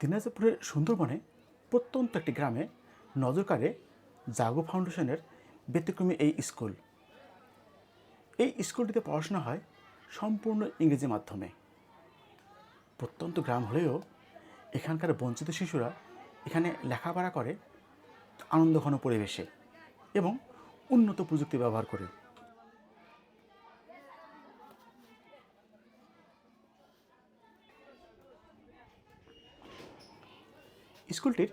দিনাজপুরের সুন্দরবনে প্রত্যন্ত একটি গ্রামে নজরকারে জাগো ফাউন্ডেশনের ব্যতিক্রমী এই স্কুল। এই স্কুলটিতে পড়াশোনা হয় সম্পূর্ণ ইংরেজি মাধ্যমে। প্রত্যন্ত গ্রাম হলেও এখানকার বঞ্চিত শিশুরা এখানে লেখাপড়া করে আনন্দঘন পরিবেশে এবং উন্নত প্রযুক্তি ব্যবহার করে। স্কুলটির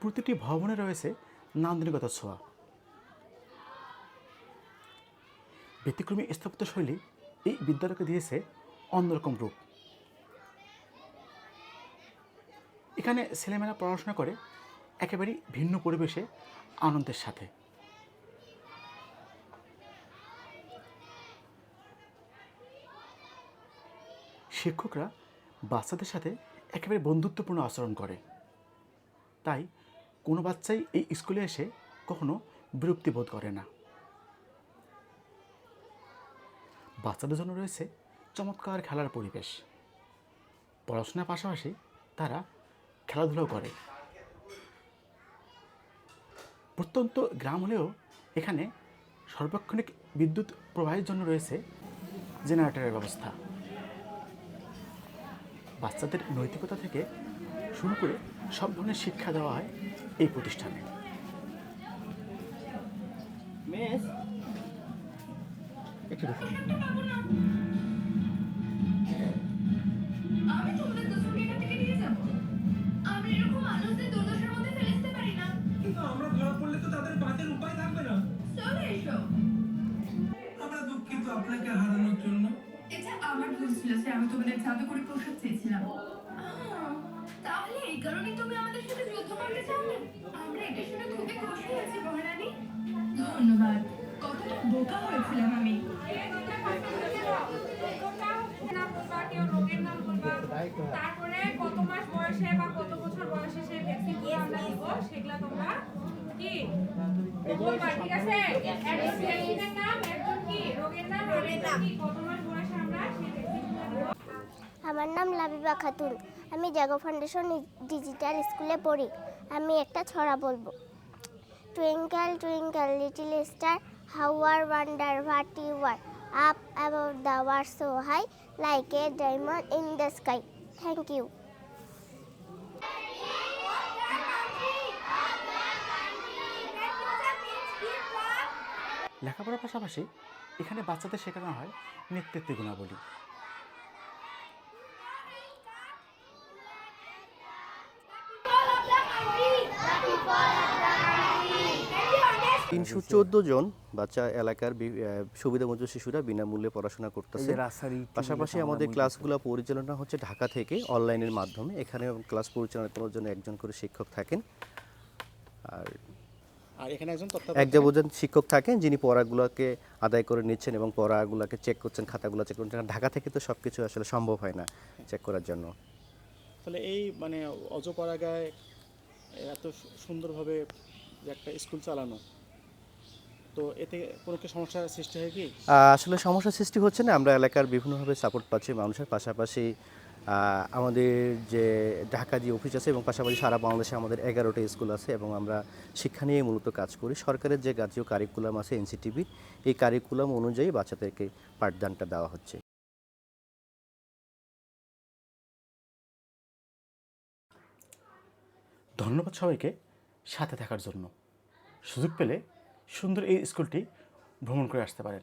প্রতিটি ভবনে রয়েছে নান্দনিকতার ছোঁয়া। ব্যতিক্রমী স্থাপত্য শৈলী এই বিদ্যালয়কে দিয়েছে অন্যরকম রূপ। এখানে ছেলেমেয়েরা পড়াশোনা করে একেবারেই ভিন্ন পরিবেশে আনন্দের সাথে। শিক্ষকরা বাচ্চাদের সাথে একেবারে বন্ধুত্বপূর্ণ আচরণ করে। তাই কোনো বাচ্চাই এই স্কুলে এসে কখনো বিরক্তি বোধ করে না। বাচ্চাদের জন্য রয়েছে চমৎকার খেলার পরিবেশ। পড়াশোনার পাশাপাশি তারা খেলাধুলাও করে। প্রত্যন্ত গ্রাম হলেও এখানে সর্বক্ষণিক বিদ্যুৎ প্রবাহের জন্য রয়েছে জেনারেটরের ব্যবস্থা। বাচ্চাদের নৈতিকতা থেকে শুরু করে সব ধরনের শিক্ষা দেওয়া হয় এই প্রতিষ্ঠানে। আমরা ধরা পড়লে তো তাদের বাঁচার উপায় থাকবে না। আমরা দুঃখিত আপনাকে হারানোর জন্য। এটা আমার ভুল ছিল যে আমি তোমাদের জাদুকরি প্রসাদ চেয়েছিলাম আহ, তাহলে এই কারণে তুমি আমাদের সাথে যুদ্ধ করতে চাওনি আমরা এটা শুনে খুবই খুশি হয়েছি মহারানী। ধন্যবাদ। কতটা বোকা হয়েছিলাম আমি। তারপরে কত মাস বয়সে বা কত বছর বয়সে সেই ভ্যাকসিনগুলো আমরা দিব সেগুলো তোমরা কি? ঠিক আছে? নাম একজন কি? রোগের নাম আর কি? কত মাস বয়সে আমরা সেই ভ্যাকসিনগুলো দিব আমার নাম লাবিবা খাতুন। আমি জাগো ফাউন্ডেশন ডিজিটাল স্কুলে পড়ি। আমি একটা ছড়া বলব। Twinkle twinkle little star how are wonder what you are up about the world so high like a diamond in the sky thank you লেখাপড়ার পাশাপাশি এখানে বাচ্চাদের শেখানো হয় নেতৃত্বের গুণাবলী তিনশো চোদ্দ জন বাচ্চা এলাকার বি- শিশুরা বিনামূল্যে পড়াশোনা করতেছে। পাশাপাশি আমাদের ক্লাসগুলো পরিচালনা হচ্ছে ঢাকা থেকে অনলাইনের মাধ্যমে। এখানে ক্লাস পরিচালনা করার জন্য একজন করে শিক্ষক থাকেন। আর আর এখানে একজন এক যাবজন শিক্ষক থাকেন যিনি পড়াগুলোকে আদায় করে নিচ্ছেন এবং পড়াগুলোকে চেক করছেন খাতাগুলো চেক করছেন। ঢাকা থেকে তো সব কিছু আসলে সম্ভব হয় না চেক করার জন্য। তাহলে এই মানে অজপরাগায় এত সুন্দরভাবে একটা স্কুল চালানো। তো এতে কোনো কি সমস্যার সৃষ্টি হয় কি? আসলে সমস্যার সৃষ্টি হচ্ছে না। আমরা এলাকার বিভিন্নভাবে সাপোর্ট পাচ্ছি মানুষের পাশাপাশি আমাদের যে ঢাকা যে অফিস আছে এবং পাশাপাশি সারা বাংলাদেশে আমাদের এগারোটা স্কুল আছে এবং আমরা শিক্ষা নিয়ে মূলত কাজ করি। সরকারের যে জাতীয় কারিকুলাম আছে এনসিটিভি এই কারিকুলাম অনুযায়ী বাচ্চাদেরকে পাঠদানটা দেওয়া হচ্ছে। ধন্যবাদ সবাইকে সাথে থাকার জন্য। সুযোগ পেলে সুন্দর এই স্কুলটি ভ্রমণ করে আসতে পারেন।